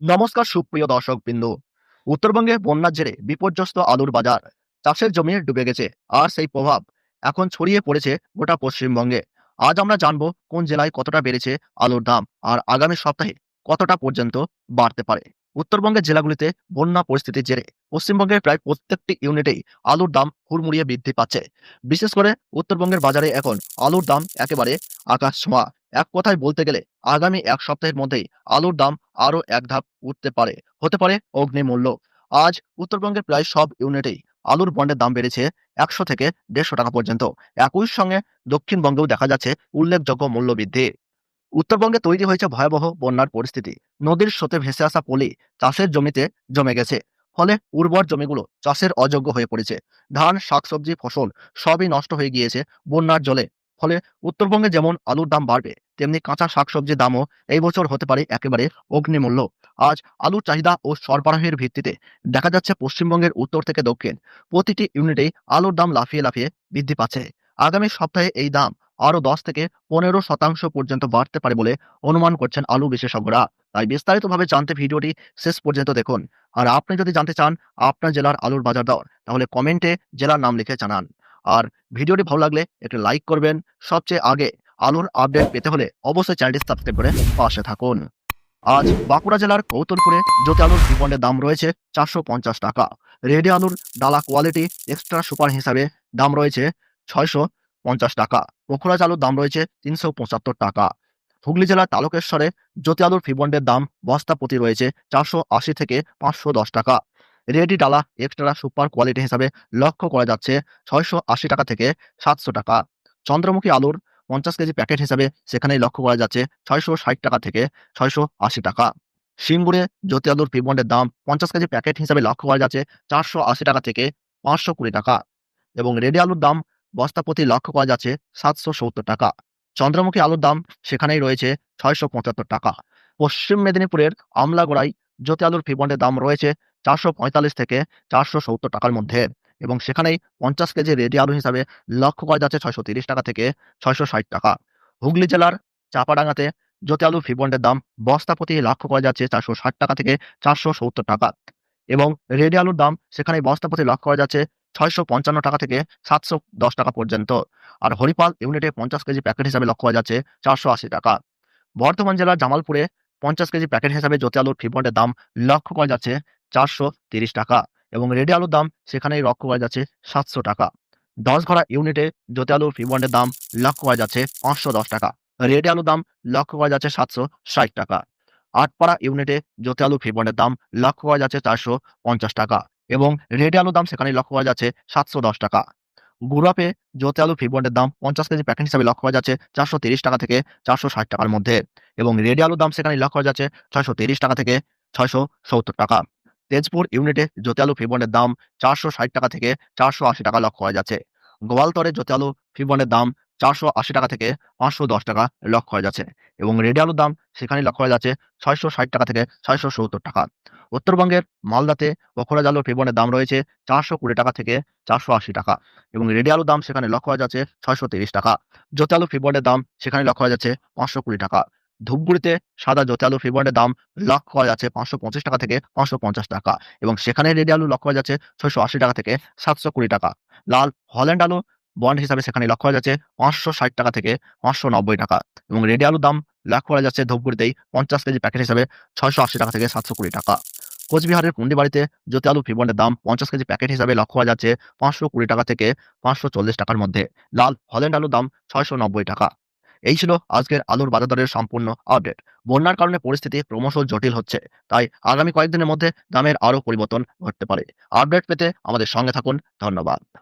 নমস্কার সুপ্রিয় দর্শক বিন্দু উত্তরবঙ্গে বন্যার জেরে বিপর্যস্ত আলুর বাজার চাষের জমি ডুবে গেছে, আর সেই প্রভাব এখন ছড়িয়ে পড়েছে গোটা পশ্চিমবঙ্গে। আজ আমরা জানব কোন জেলায় কতটা বেড়েছে আলুর দাম, আর আগামী সপ্তাহে কতটা পর্যন্ত বাড়তে পারে। উত্তরবঙ্গের জেলাগুলিতে বন্যা পরিস্থিতির জেরে পশ্চিমবঙ্গের প্রায় প্রত্যেকটি ইউনিটেই আলুর দাম হুড়মুড়িয়ে বৃদ্ধি পাচ্ছে। বিশেষ করে উত্তরবঙ্গের বাজারে এখন আলুর দাম একেবারে আকাশ ছোঁয়া এক কথায় বলতে গেলে আগামী এক সপ্তাহের মধ্যেই আলুর দাম আরও এক ধাপ উঠতে পারে, হতে পারে অগ্নিমূল্য। আজ উত্তরবঙ্গের প্রায় সব ইউনিটেই আলুর বন্ডের দাম বেড়েছে একশো থেকে দেড়শো টাকা পর্যন্ত। একই সঙ্গে দক্ষিণবঙ্গেও দেখা যাচ্ছে উল্লেখযোগ্য মূল্য বৃদ্ধি। উত্তরবঙ্গে তৈরি হয়েছে ভয়াবহ বন্যার পরিস্থিতি। নদীর স্রোতে ভেসে আসা পলি চাষের জমিতে জমে গেছে। ফলে উর্বর জমিগুলো চাষের অযোগ্য হয়ে পড়েছে। ধান, শাকসবজি, ফসল সবই নষ্ট হয়ে গিয়েছে বন্যার জলে। ফলে উত্তরবঙ্গে যেমন আলুর দাম বাড়বে, তেমনি কাঁচা শাকসবজির দামও এই বছর হতে পারে একেবারে অগ্নিমূল্য। আজ আলুর চাহিদা ও সরবরাহের ভিত্তিতে দেখা যাচ্ছে পশ্চিমবঙ্গের উত্তর থেকে দক্ষিণ। প্রতিটি ইউনিটেই আলুর দাম লাফিয়ে লাফিয়ে বৃদ্ধি পাচ্ছে। আগামী সপ্তাহে এই দাম আরও দশ থেকে পনেরো শতাংশ পর্যন্ত বাড়তে পারে বলে অনুমান করছেন আলু বিশেষজ্ঞরা। তাই বিস্তারিতভাবে জানতে ভিডিওটি শেষ পর্যন্ত দেখুন। আর আপনি যদি জানতে চান আপনার জেলার আলুর বাজার দর, তাহলে কমেন্টে জেলার নাম লিখে জানান। আর ভিডিওটি ভালো লাগলে একটু লাইক করবেন। সবচেয়ে আগে আলুর আপডেট পেতে হলে অবশ্যই চ্যানেলটি সাবস্ক্রাইব করে পাশে থাকুন। আজ বাঁকুড়া জেলার কৌতলপুরে জ্যোতি আলুর রিবন্ডের দাম রয়েছে চারশো পঞ্চাশ টাকা। রেডি আলুর ডালা কোয়ালিটি এক্সট্রা সুপার হিসাবে দাম রয়েছে ছয়শো পঞ্চাশ টাকা। পোখরাজ আলুর দাম রয়েছে তিনশো পঁচাত্তর টাকা। হুগলি জেলার তালকেশ্বরে জ্যোতি আলুর ফিবন্ডের দাম বস্তা প্রতি রয়েছে চারশো আশি থেকে পাঁচশো দশ টাকা। রেডি ডালা এক্সট্রা সুপার কোয়ালিটি হিসাবে লক্ষ্য করা যাচ্ছে ছয়শো আশি টাকা থেকে সাতশো টাকা। চন্দ্রমুখী আলুর পঞ্চাশ কেজি প্যাকেট হিসাবে সেখানেই লক্ষ্য করা যাচ্ছে ছয়শো ষাট টাকা থেকে ছয়শো আশি টাকা। সিঙ্গুরে জ্যোতি আলুর ফিবন্ডের দাম পঞ্চাশ কেজি প্যাকেট হিসাবে লক্ষ্য করা যাচ্ছে চারশো আশি টাকা থেকে পাঁচশো কুড়ি টাকা এবং রেডি আলুর দাম বস্তা প্রতি লক্ষ্য করা যাচ্ছে সাতশো সত্তর টাকা। চন্দ্রমুখী আলুর দাম সেখানেই রয়েছে ছয়শো পঁচাত্তর টাকা। পশ্চিম মেদিনীপুরের আমলাগোড়ায় জ্যোতি আলুর ফিবন্ডের দাম রয়েছে চারশো পঁয়তাল্লিশ থেকে চারশো সত্তর টাকার মধ্যে এবং সেখানেই পঞ্চাশ কেজি রেডি আলু হিসাবে লক্ষ্য করা যাচ্ছে ছয়শো তিরিশ টাকা থেকে ছয়শো ষাট টাকা। হুগলি জেলার চাপাডাঙ্গাতে জ্যোতি আলু ফিবন্ডের দাম বস্তা প্রতি লক্ষ্য করা যাচ্ছে চারশো ষাট টাকা থেকে চারশো সত্তর টাকা এবং রেডি আলুর দাম সেখানে বস্তা প্রতি লক্ষ্য করা যাচ্ছে ছয়শো পঞ্চান্ন টাকা থেকে সাতশো দশ টাকা পর্যন্ত। আর হরিপাল ইউনিটে পঞ্চাশ কেজি প্যাকেট হিসাবে লক্ষ্য করা যাচ্ছে চারশো আশি টাকা। বর্ধমান জেলার জামালপুরে পঞ্চাশ কেজি প্যাকেট হিসাবে জ্যোতি আলুর ফিবন্ডের দাম লক্ষ্য করা যাচ্ছে চারশো তিরিশ টাকা এবং রেডি আলুর দাম সেখানেই লক্ষ্য করা যাচ্ছে সাতশো টাকা। দশ ঘরা ইউনিটে জ্যোতি আলুর ফিবন্ডের দাম লক্ষ্য করা যাচ্ছে পাঁচশো দশ টাকা। রেডি আলুর দাম লক্ষ্য করা যাচ্ছে সাতশো ষাট টাকা। আটপাড়া ইউনিটে জ্যোতি আলু ফিবন্ডের দাম লক্ষ্য করা যাচ্ছে চারশো পঞ্চাশ টাকা এবং রেডি আলুর দাম সেখানে লক্ষ্য করা যাচ্ছে সাতশো দশ টাকা। গুড়াপে জ্যোতি আলু ফিবন্ডের দাম পঞ্চাশ কেজি প্যাকেট হিসাবে লক্ষ্য করা যাচ্ছে চারশো তিরিশ টাকা থেকে চারশো ষাট টাকার মধ্যে এবং রেডি আলুর দাম সেখানে লক্ষ্য করা যাচ্ছে ছয়শো তিরিশ টাকা থেকে ছয়শো সত্তর টাকা। তেজপুর ইউনিটে জ্যোতি আলু ফিবন্ডের দাম চারশো ষাট টাকা থেকে চারশো আশি টাকা লক্ষ্য করা যাচ্ছে। গোয়ালতরে জ্যোতি আলু ফিবন্ডের দাম চারশো আশি টাকা থেকে পাঁচশো দশ টাকা লক্ষ্য করা যাচ্ছে এবং রেডি আলুর দাম সেখানে লক্ষ্য করা যাচ্ছে ছয়শো ষাট টাকা থেকে ছয়শো সত্তর টাকা। উত্তরবঙ্গের মালদাতে পখরা জালুর ফিবনের দাম রয়েছে চারশো কুড়ি টাকা থেকে চারশো আশি টাকা এবং রেডি আলুর দাম সেখানে লক্ষ্য করা যাচ্ছে ছয়শো তিরিশ টাকা। জ্যোতি আলু ফিবনের দাম সেখানে লক্ষ্য করা যাচ্ছে পাঁচশো কুড়ি টাকা। ধূপগুড়িতে সাদা জ্যোতি আলু ফিবনের দাম লক্ষ্য করা যাচ্ছে পাঁচশো পঁচিশ টাকা থেকে পাঁচশো পঞ্চাশ টাকা এবং সেখানে রেডি আলু লক্ষ্য করা যাচ্ছে ছয়শো আশি টাকা থেকে সাতশো কুড়ি টাকা। লাল হল্যান্ড আলু বন্ড হিসাবে সেখানে লক্ষ্য করা যাচ্ছে পাঁচশো ষাট টাকা থেকে পাঁচশো নব্বই টাকা এবং রেডি আলুর দাম লক্ষ্য করা যাচ্ছে ধূপগুড়িতেই পঞ্চাশ কেজি প্যাকেট হিসাবে ছয়শো আশি টাকা থেকে সাতশো কুড়ি টাকা। কোচবিহারের পুন্ডিবাড়িতে জ্যোতি আলু ফিবনের দাম পঞ্চাশ কেজি প্যাকেট হিসাবে লক্ষ্য করা যাচ্ছে পাঁচশো কুড়ি টাকা থেকে পাঁচশো চল্লিশ টাকার মধ্যে। লাল হল্যান্ড আলুর দাম ছয়শো নব্বই টাকা। এই ছিল আজকের আলুর বাজারদরের সম্পূর্ণ আপডেট। বন্যার কারণে পরিস্থিতি ক্রমশ জটিল হচ্ছে, তাই আগামী কয়েকদিনের মধ্যে দামের আরও পরিবর্তন ঘটতে পারে। আপডেট পেতে আমাদের সঙ্গে থাকুন, ধন্যবাদ।